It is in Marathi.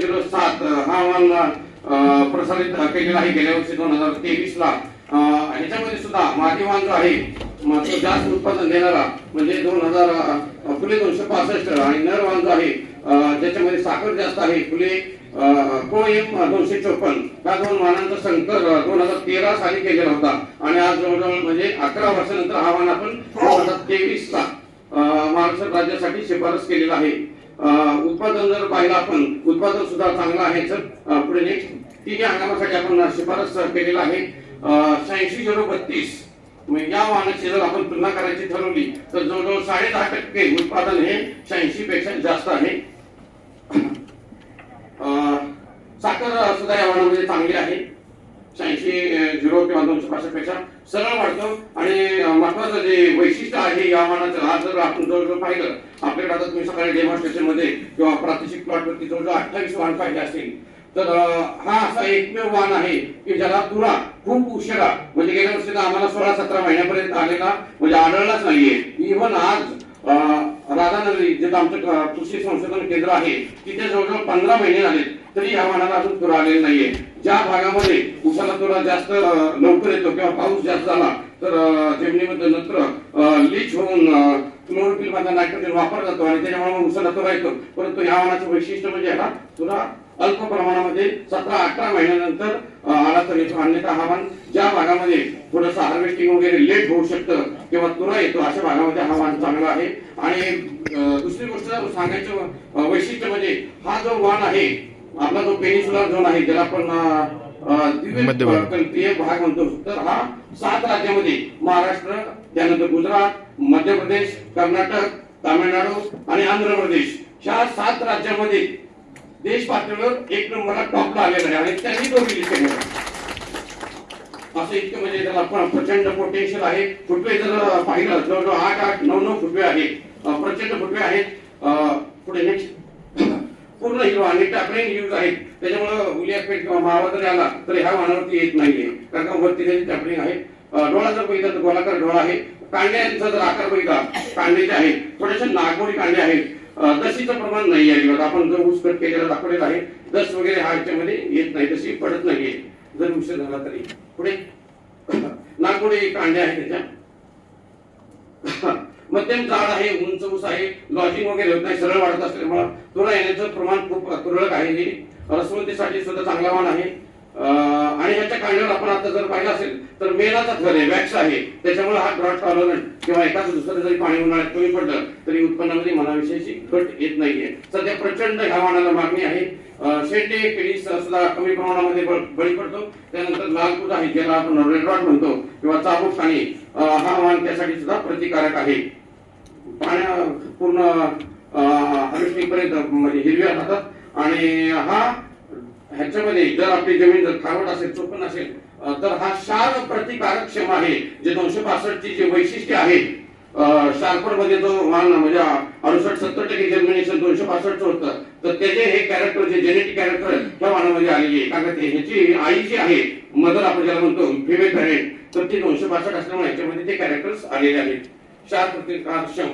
झिरो सात हा अहवाल प्रसारित केलेला आहे. गेल्या वर्षी दोन हजार तेवीस ला ह्याच्यामध्ये सुद्धा माध्यमांक आहे म, जास्त उत्पादन देणारा म्हणजे दोन हजार फुले दोनशे पासष्ट आणि नर वांग आहे ज्याच्यामध्ये साखर जास्त आहे फुले कोएम दोनशे चोपन्न. ह्या दोन वाहनांचा संकर दोन हजार तेरा साली केलेला होता. आणि आज जवळजवळ म्हणजे अकरा वर्षानंतर हा वाहन आपण दोन हजार तेवीस ला महाराष्ट्र राज्यासाठी शिफारस केलेला आहे. उत्पादन जर पाहिलं आपण उत्पादन सुद्धा चांगलं आहे तर पुढे नेक्स्ट तिन्ही हंगामासाठी आपण शिफारस केलेला आहे. शहाऐंशी झिरो बत्तीस. म्हणजे या वाहनाची जर आपण तुलना करायची ठरवली तर जवळजवळ साडे दहा टक्के उत्पादन हे शहाऐंशी पेक्षा जास्त आहे. साखर सुद्धा या वाहनामध्ये चांगली आहे. शहाऐंशी झिरो किंवा दोनशे पासष्टपेक्षा सरळ वाढतो. आणि महत्वाचं जे वैशिष्ट्य आहे या वाहनाचं आज जर आपण जवळजवळ पाहिलं आपल्याकडे आता तुम्ही सकाळी डेमॉन्स्ट्रेशनमध्ये किंवा प्रादेशिक प्लॉटवरती जवळजवळ अठ्ठावीस वाहन पाहिजे असतील तर हा असा एकमेव वाहन आहे की ज्याला तुरा खूप उशिरा म्हणजे गेल्या वर्षी आम्हाला सोळा सतरा महिन्यापर्यंत आलेला म्हणजे आढळलाच नाहीये. इव्हन आज राधानगरी जिथं आमचं कृषी संशोधन केंद्र आहे तिथे जवळजवळ पंधरा महिने झालेत. तरी या वाहनाला अजून पूर आलेला नाहीये. ज्या भागामध्ये उसाला थोडा जास्त लवकर येतो किंवा पाऊस जास्त झाला तर जमिनीमध्ये नत्र लीच होऊन क्लोरोफिल माझा नायट्रोजन वापरला जातो आणि त्याच्यामुळे उसाला तुरा येतो. परंतु या वाहनाचं वैशिष्ट्य म्हणजे ह्याला तुरा अल्प प्रमाणामध्ये सतरा अठरा महिन्यानंतर आला तर येतो. अन्यथा हवामान ज्या भागामध्ये थोडंसं हार्वेस्टिंग वगैरे लेट होऊ शकतं किंवा तुरा येतो अशा भागामध्ये हवामान चांगलं आहे. आणि दुसरी गोष्ट सांगायचं वैशिष्ट्य म्हणजे हा जो वाहन आहे आपला जो पेनिसुलर झोन आहे ज्याला आपण. कल्पीय भाग म्हणतो. तर हा सात राज्यामध्ये महाराष्ट्र त्यानंतर गुजरात मध्य प्रदेश कर्नाटक तामिळनाडू आणि आंध्र प्रदेश. ह्या सात राज्यामध्ये देश पातळीवर एक नंबरला टॉपला आलेला आहे आणि त्यांनी तो रिलीज केलेला आहे. असं इतकं म्हणजे त्याला प्रचंड पोटेन्शियल आहे. फुटवे जर पाहिलं जवळजवळ आठ आठ नऊ नऊ फुटवे आहेत. अं, प्रचंड फुटवे आहेत. पुढे नेक्स्ट पूर्ण हिरो आणि टॅपरिंग यूज आहेत. त्याच्यामुळं उलिया पेट किंवा मावा जरी आला तरी ह्या वाहनावरती येत नाहीये. कारण का वरती त्याची टॅपरिंग आहे. डोळा जर बघितला तर गोलाकार डोळा आहे. कांड्यांचा जर आकार बघितला कांड्याचे आहेत थोडेसे नागोरी कांडे आहेत. दशीचं प्रमाण नाही आहे. आपण जर ऊस कट केलेला दाखवलेला आहे दस वगैरे हा याच्यामध्ये येत नाही तशी पडत नाहीये. जर उशीर झाला तरी. पुढे. नागोडी कांडे आहेत त्याच्या. मध्यम जाड आहे उंच ऊस आहे लॉजिंग वगैरे होत नाही सरळ वाढत असल्यामुळे तुला येण्याचं प्रमाण खूप तुरळक आहे. हे रसवंतीसाठी सुद्धा चांगला वाण आहे. आणि ह्याच्या कांड्यावर आपण आता जर पाहिलं असेल तर मेलाचा थर आहे वॅक्स आहे. त्याच्यामुळे हा ड्रॉट टॉलरंट किंवा एखादं दुसरं जरी पाणी उन्हाळ्यात कमी पडलं तरी उत्पन्नामध्ये मनाविषयीची घट येत नाहीये. सध्या प्रचंड ह्या वाणाला मागणी आहे. अं, शेंडे केळी सुद्धा कमी प्रमाणामध्ये बळ- बळी पडतो. त्यानंतर लाल दूध आहे ज्याला आपण रेड रॉट म्हणतो किंवा चाबूक आणि हा वाण त्यासाठी सुद्धा प्रतिकारक आहे. पाण्या पूर्ण हार्वेस्टिंग पर्यंत म्हणजे हिरव्या राहतात आणि हा ह्याच्यामध्ये जर आपली जमीन जर खारवट असेल चोपन्न असेल तर हा क्षार प्रतिकारक्षम आहे. जे दोनशे पासष्ट ची जे वैशिष्ट्य आहे शार्परमध्ये जो मान म्हणजे अडुसष्ट सत्तर टक्के जर्मिनेशन दोनशे पासष्ट होतं. तर त्याचे हे कॅरेक्टर जे जेनेटिक कॅरेक्टर त्या वाहनामध्ये आलेली आहे. कारण ते ह्याची आई जी आहे मदर आपण ज्याला म्हणतो फिमेल पॅरेंट तर ती दोनशे पासष्ट असल्यामुळे ह्याच्यामध्ये ते कॅरेक्टर्स आलेले आहेत. शार प्रतिकारक्षम.